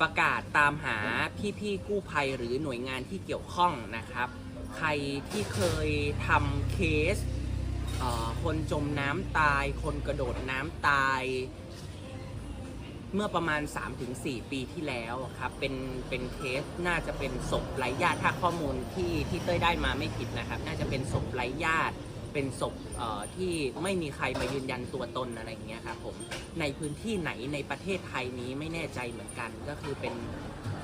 ประกาศตามหาพี่ๆกู้ภัยหรือหน่วยงานที่เกี่ยวข้องนะครับ ใครที่เคยทำเคสเอ่อคนจมน้ำตาย คนกระโดดน้ำตาย เมื่อประมาณ 3-4 ปีที่แล้วครับ เป็นเป็นเคสน่าจะเป็นศพไร้ญาติถ้าข้อมูลที่ที่เต้ยได้มาไม่ผิดนะครับ น่าจะเป็นศพไร้ญาติ เป็นศพที่ไม่มีใครมายืนยันตัวตนอะไรอย่างเงี้ยครับผมในพื้นที่ไหนในประเทศไทยนี้ไม่แน่ใจเหมือนกัน ก็คือเป็น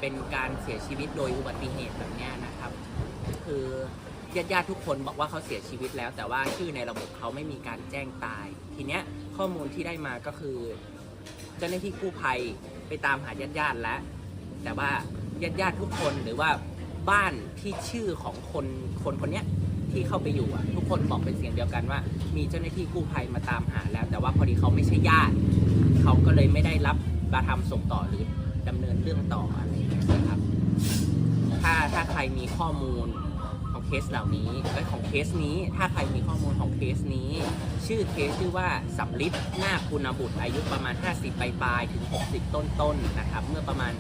เป็นการเสียชีวิตโดยอุบัติเหตุแบบเนี้ยนะครับ คือญาติญาติทุกคนบอกว่าเขาเสียชีวิตแล้ว แต่ว่าชื่อในระบบเขาไม่มีการแจ้งตาย ทีเนี้ยข้อมูลที่ได้มาก็คือเจ้าหน้าที่กู้ภัยไปตามหาญาติญาติแล้วแต่ว่าญาติญาติทุกคนหรือว่าบ้านที่ชื่อของคนคนคนเนี้ย ที่เข้าไปอยู่อะทุกคนบอกเป็นเสียงเดียวกันว่า มีเจ้าหน้าที่กู้ภัยมาตามหาแล้ว แต่ว่าพอดีเขาไม่ใช่ญาติเขาก็เลยไม่ได้รับมาทำส่งต่อหรือดำเนินเรื่องต่ออะไรอย่างเงี้ยนะครับ ถ้าถ้าใครมีข้อมูลของเคสเหล่านี้เอ้ของเคสนี้ ถ้าใครมีข้อมูลของเคสนี้ ชื่อเคสชื่อว่าสัมฤทธิ์นาคุณบุตรอายุประมาณ 50 ปลายๆถึง 60 ต้นๆนะครับ เมื่อประมาณ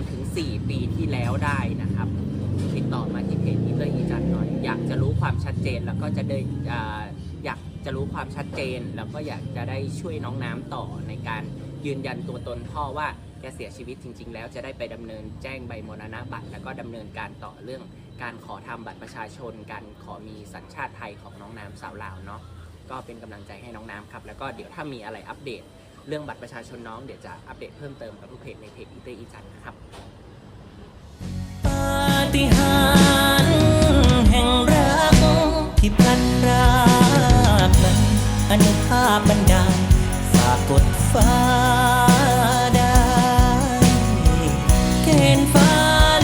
3-4 ปีที่แล้วได้นะครับ ดต่อมาที่เพจอีเตอร์อีจันหน่อย อยากจะรู้ความชัดเจนแล้วก็จะได้อ่าอยากจะรู้ความชัดเจน แล้วก็อยากจะได้ช่วยน้องน้ำต่อในการยืนยันตัวตนพ่อว่าแกเสียชีวิตจริง ๆ แล้วจะได้ไปดำเนินแจ้งใบมรณะบัตร แล้วก็ดำเนินการต่อเรื่องการขอทำบัตรประชาชน การขอมีสัญชาติไทยของน้องน้ำสาวลาวเนาะก็เป็นกำลังใจให้น้องน้ำครับ แล้วก็เดี๋ยวถ้ามีอะไรอัปเดต เรื่องบัตรประชาชนน้องเดี๋ยวจะอัปเดตเพิ่มเติมกับทุกเพจในเพจอีเตอร์อีจันนะครับ รากนั้นอนุภาพบันดาลฝากกดฟ้าได้เกณฑ์ฟ้า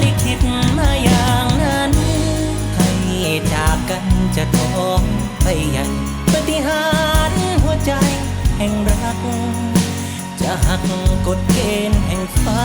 ลิขิตมาอย่างนั้น ให้จากกันจะท้องไปใหญ่ปฏิหารหัวใจแห่งรัก จะหักกฎเกณฑ์แห่งฟ้า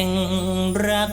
แห่งรัก